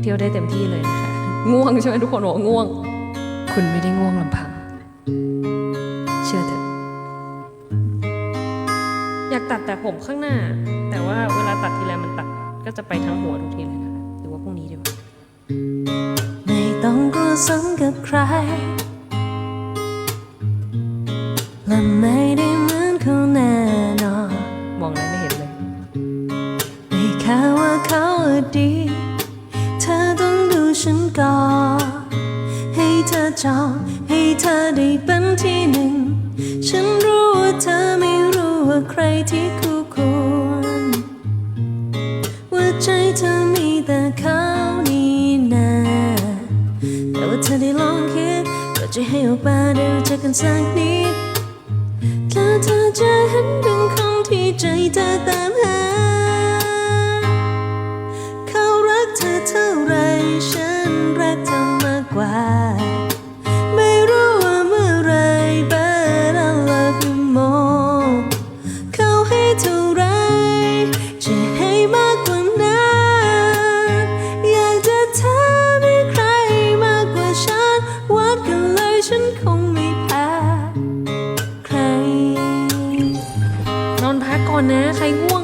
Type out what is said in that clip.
เที่ยวได้เต็มที่เลยนะคะ ง่วงใช่ไหมทุกคนบอกว่าง่วง คุณไม่ได้ง่วงลำพัง เชื่อเถอะ อยากตัดแต่ผมข้างหน้า แต่ว่าเวลาตัดทีไรมันตัดก็จะไปทั้งหัวทุกทีเลยนะคะหรือว่าพรุ่งนี้ดีกว่าไม่ต้องกลัวซ้ำกับใครและไม่ได้เหมือนเขาแน่นอนมองอะไรไม่เห็นเลยไม่แค่ว่าเขาดี จอ ให้เธอได้เป็นที่หนึ่ง ฉันรู้ว่าเธอไม่รู้ว่าใครที่คู่ควรว่าใจเธอมีแต่เขานี่นาแต่ว่าเธอได้ลองคิดก็จะให้ออกมาได้รู้จักกันสักนิดแล้วเธอจะเห็นเป็นคนที่ใจเธอตามหาเขารักเธอเท่าไรฉันรักเธอมากกว่า นะ ใครง่วง